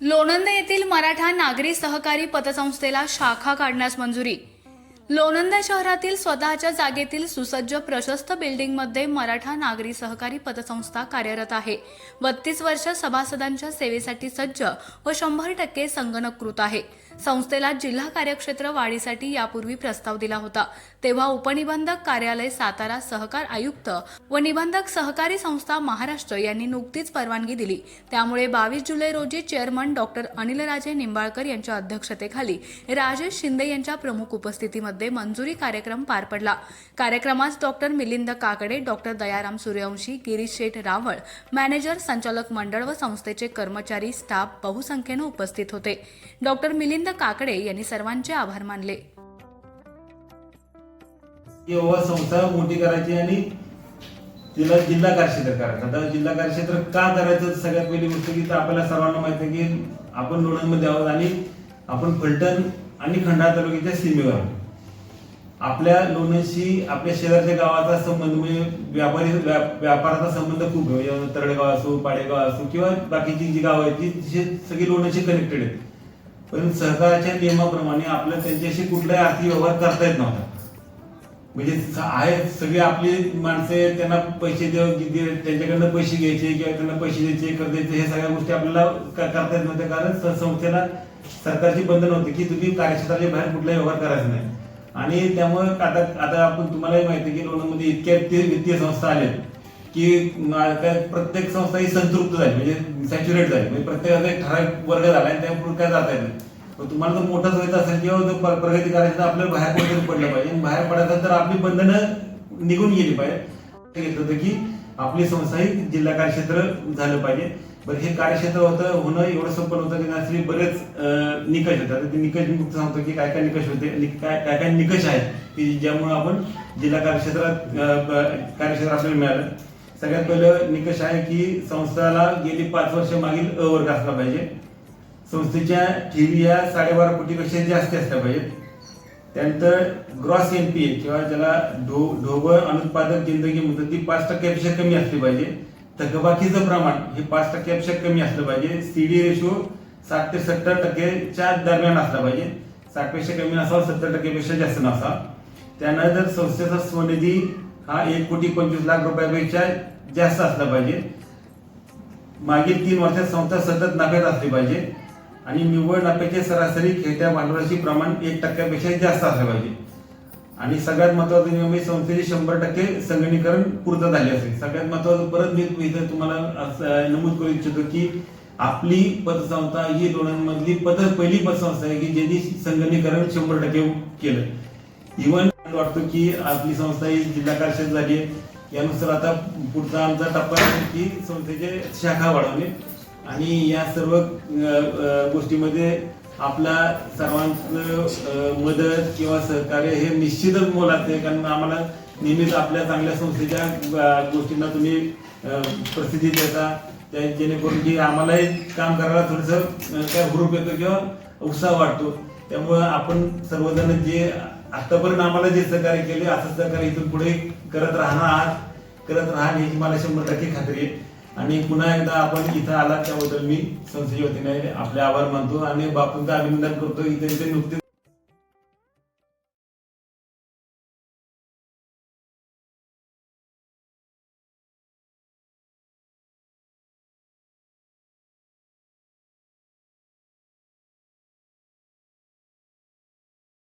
लोणंद येथील मराठा नागरी सहकारी पतसंस्थेला शाखा काढण्यास मंजुरी लोणंदा शहरातील स्वतःच्या जागेतील सुसज्ज प्रशस्त बिल्डिंगमध्ये मराठा नागरी सहकारी पतसंस्था कार्यरत आहे. बत्तीस वर्ष सभासदांच्या सेवेसाठी सज्ज व शंभर टक्के संगणकृत आहे. संस्थेला जिल्हा कार्यक्षेत्र वाढीसाठी यापूर्वी प्रस्ताव दिला होता. तेव्हा उपनिबंधक कार्यालय सातारा सहकार आयुक्त व निबंधक सहकारी संस्था महाराष्ट्र यांनी नुकतीच परवानगी दिली. त्यामुळे बावीस जुलै रोजी चेअरमन डॉक्टर अनिलराजे निंबाळकर यांच्या अध्यक्षतेखाली राजेश शिंदे यांच्या प्रमुख उपस्थितीमध्ये मध्ये मंजुरी कार्यक्रम पार पडला. कार्यक्रमास doctor Milind Kakade doctor Dayaram Suryavanshi Girish Sheth Rawal manager संचालक मंडळ व संस्थेचे कर्मचारी स्टाफ बहुसंख्येनं उपस्थित होते. डॉक्टर मिलिंद काकडे यांनी सर्वांचे आभार मानले. किंवा संस्था मोठी करायची आणि तिला जिल्हा कार्यक्षेत्र करायचं. आता जिल्हा कार्यक्षेत्र का करायचं सगळ्यात पहिली गोष्ट की आपल्याला सर्वांना माहिती आहे की आपण लोणंदमध्ये आहोत आणि आपण फलटण आणि खंडाळा तालुक्याच्या सीमेवर आहोत. आपल्या लोणंदशी आपल्या शेजारच्या गावाचा संबंध म्हणजे व्यापारी व्यापाराचा संबंध खूप आहे. म्हणजे तरडगाव असो पाडेगाव असो किंवा बाकीची जी गावं आहेत ती सगळी लोणंदशी कनेक्टेड आहेत. पण सहकाराच्या नियमाप्रमाणे आपल्याला त्यांच्याशी कुठलाही आर्थिक व्यवहार करता येत नव्हता. म्हणजे आहेत सगळे आपली माणसं त्यांना पैसे देऊ त्यांच्याकडनं पैसे घ्यायचे किंवा त्यांना पैसे द्यायचे कर द्यायचे हे सगळ्या गोष्टी आपल्याला करता येत नव्हत्या. कारण संस्थेला सरकारची बंधन होती की तुम्ही कार्यक्षेत्राच्या बाहेर कुठलाही व्यवहार करायचा नाही. आणि त्यामुळे आता आता आपण तुम्हालाही माहिती की लोणमध्ये इतक्या वित्तीय संस्था आल्या की प्रत्येक संस्था ही संतृप्त झाली म्हणजे सॅच्युरेट झाली. म्हणजे प्रत्येकाचा एक ठराविक वर्ग झाला आणि त्यामुळे काय जाता येत नाही. तुम्हाला जर मोठं व्हायचं असेल किंवा जर प्रगती करायची तर आपल्याला बाहेर कुठेतरी पडलं पाहिजे. आणि बाहेर पडायचं तर आपली बंधनं निघून गेली पाहिजे घेतलं होतं की आपली संस्था ही जिल्हा कार्यक्षेत्र झालं पाहिजे. बरं हे कार्यक्षेत्र होतं होणं एवढं संपन्न होतं की त्यासाठी बरेच निकष होते. आता ते निकष मी फक्त सांगतो की काय काय निकष होते काय काय काय निकष आहेत की ज्यामुळे आपण जिल्हा कार्यक्षेत्रात कार्यक्षेत्र आपल्याला मिळालं. सगळ्यात पहिलं निकष आहे की संस्थाला गेली पाच वर्ष मागील अ वर्ग असला पाहिजे. संस्थेच्या ठेवी या साडेबारा कोटीपेक्षा जास्त असल्या पाहिजेत. त्यानंतर ग्रॉस एनपीए किंवा ज्याला ढो ढोबळ अनुत्पादक जिंदगी म्हणतात ती पाच टक्क्यापेक्षा कमी असली पाहिजे. थकबाकीचं प्रमाण हे पाच टक्क्यापेक्षा कमी असलं पाहिजे. सीडी रेशो साठ ते सत्तर टक्केच्या दरम्यान असला पाहिजे. साठपेक्षा कमी नसावा सत्तर टक्केपेक्षा जास्त नसावा. त्यानंतर संस्थेचा स्वनिधी हा एक कोटी पंचवीस लाख रुपयापेक्षा जास्त असला पाहिजे. मागील तीन वर्षात संस्था सतत नफ्यात असली पाहिजे. आणि निव्वळ नफ्याचे सरासरी खेळत्या भांडवलाची प्रमाण एक टक्क्यापेक्षा जास्त असलं पाहिजे. आणि सगळ्यात महत्त्वाचा नियम आहे संस्थेचे शंभर टक्के संगणीकरण पूर्ण झाले असेल. सगळ्यात महत्वाचं परत मी इथं तुम्हाला असं नमूद करू इच्छितो की आपली पतसंस्था ही लोणांमधली पद पहिली पतसंस्था आहे की ज्यांनी संगणीकरण शंभर टक्के केलं. इव्हन वाटतो की आपली संस्था ही जिल्हा परिषद झाली आहे. यानुसार आता पुढचा आमचा टप्पा आहे की संस्थेचे शाखा वाढवणे. आणि या सर्व गोष्टीमध्ये आपला सर्वांचं मदत किंवा सहकार्य हे निश्चितच मोलाचं आहे. कारण आम्हाला नेहमीच आपल्या चांगल्या संस्थेच्या गोष्टींना तुम्ही प्रसिद्धी देता. त्या जेणेकरून की आम्हालाही काम करायला थोडंसं काय हुरूप येतो किंवा उत्साह वाटतो. त्यामुळं आपण सर्वजण जे आतापर्यंत आम्हाला जे सहकार्य केले असं सहकार्य इथून पुढे करत राहणार आहात करत राहा याची मला शंभर टक्के खात्री आहे. आणि पुन्हा एकदा आपण इथं आलात त्याबद्दल मी संस्थेच्या वतीने आपले आभार मानतो आणि बापूंचं अभिनंदन करतो. इथे इथे